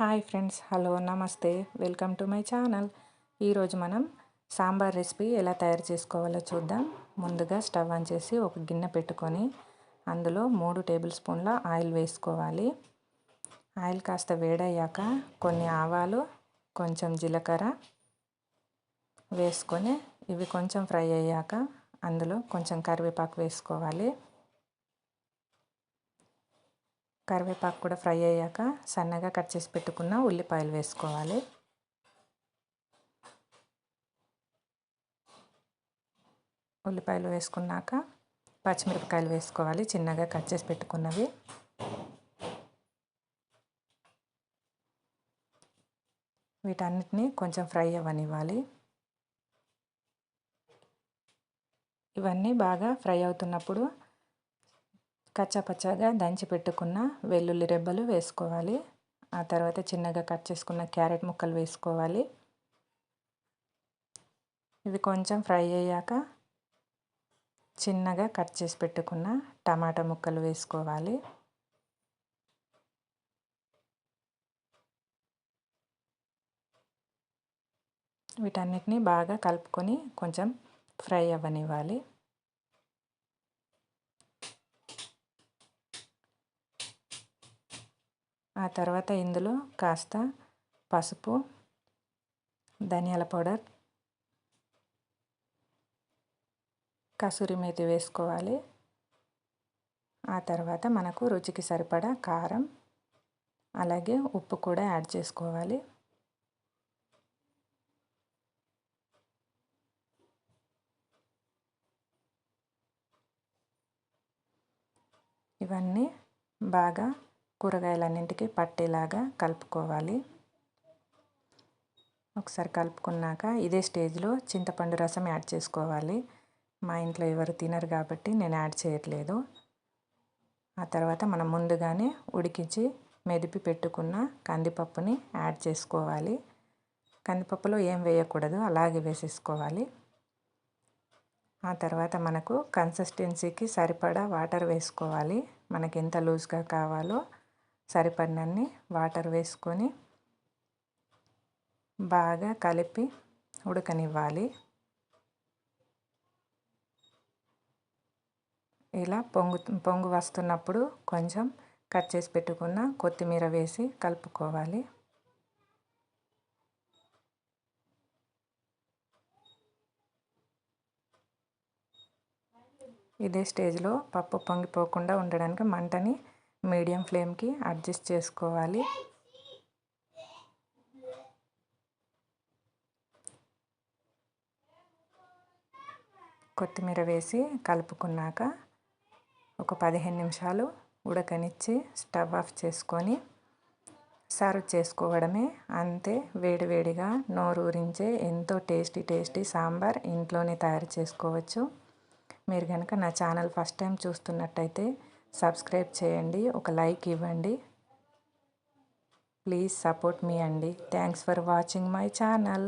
Hi friends hello నమస్తే. Welcome to my channel. ఈరోజు మనం సాంబార్ రెసిపీ ఎలా తయారు చేసుకోవాలో చూద్దాం. ముందుగా స్టవ్ ఆన్ చేసి ఒక గిన్నె పెట్టుకొని అందులో మూడు టేబుల్ స్పూన్ల ఆయిల్ వేసుకోవాలి. ఆయిల్ కాస్త వేడయ్యాక కొన్ని ఆవాలు కొంచెం జీలకర్ర వేసుకొని ఇవి కొంచెం ఫ్రై అయ్యాక అందులో కొంచెం కరివేపాకు వేసుకోవాలి. కరివేపాకు కూడా ఫ్రై అయ్యాక సన్నగా కట్ చేసి పెట్టుకున్న ఉల్లిపాయలు వేసుకోవాలి. ఉల్లిపాయలు వేసుకున్నాక పచ్చిమిరపకాయలు వేసుకోవాలి చిన్నగా కట్ చేసి పెట్టుకున్నవి. వీటన్నిటిని కొంచెం ఫ్రై అవ్వనివ్వాలి. ఇవన్నీ బాగా ఫ్రై అవుతున్నప్పుడు కచ్చాపచ్చాగా దంచి పెట్టుకున్న వెల్లుల్లి రెబ్బలు వేసుకోవాలి. ఆ తర్వాత చిన్నగా కట్ చేసుకున్న క్యారెట్ ముక్కలు వేసుకోవాలి. ఇవి కొంచెం ఫ్రై అయ్యాక చిన్నగా కట్ చేసి పెట్టుకున్న టమాటా ముక్కలు వేసుకోవాలి. వీటన్నిటిని బాగా కలుపుకొని కొంచెం ఫ్రై అవ్వనివ్వాలి. ఆ తర్వాత ఇందులో కాస్త పసుపు ధనియాల పౌడర్ కసూరి మేతి వేసుకోవాలి. ఆ తర్వాత మనకు రుచికి సరిపడా కారం అలాగే ఉప్పు కూడా యాడ్ చేసుకోవాలి. ఇవన్నీ బాగా కూరగాయలన్నింటికి పట్టేలాగా కలుపుకోవాలి. ఒకసారి కలుపుకున్నాక ఇదే స్టేజ్లో చింతపండు రసం యాడ్ చేసుకోవాలి. మా ఇంట్లో ఎవరు తినరు కాబట్టి నేను యాడ్ చేయట్లేదు. ఆ తర్వాత మనం ముందుగానే ఉడికించి మెదిపి పెట్టుకున్న కందిపప్పుని యాడ్ చేసుకోవాలి. కందిపప్పులో ఏం వేయకూడదు అలాగే వేసేసుకోవాలి. ఆ తర్వాత మనకు కన్సిస్టెన్సీకి సరిపడా వాటర్ వేసుకోవాలి. మనకి ఎంత లూజ్గా కావాలో సరిపడినన్ని వాటర్ వేసుకొని బాగా కలిపి ఉడకనివ్వాలి. ఇలా పొంగు పొంగు వస్తున్నప్పుడు కొంచెం కట్ చేసి పెట్టుకున్న కొత్తిమీర వేసి కలుపుకోవాలి. ఇదే స్టేజ్లో పప్పు పొంగిపోకుండా ఉండడానికి మంటని మీడియం ఫ్లేమ్కి అడ్జస్ట్ చేసుకోవాలి. కొత్తిమీర వేసి కలుపుకున్నాక ఒక పదిహేను నిమిషాలు ఉడకనిచ్చి స్టవ్ ఆఫ్ చేసుకొని సర్వ్ చేసుకోవడమే అంతే వేడివేడిగా నోరూరించే ఎంతో టేస్టీ టేస్టీ సాంబార్ ఇంట్లోనే తయారు చేసుకోవచ్చు. మీరు కనుక నా ఛానల్ ఫస్ట్ టైం చూస్తున్నట్టయితే సబ్స్క్రైబ్ చేయండి ఒక లైక్ ఇవ్వండి. ప్లీజ్ సపోర్ట్ మీ అండి. Thanks for watching my channel.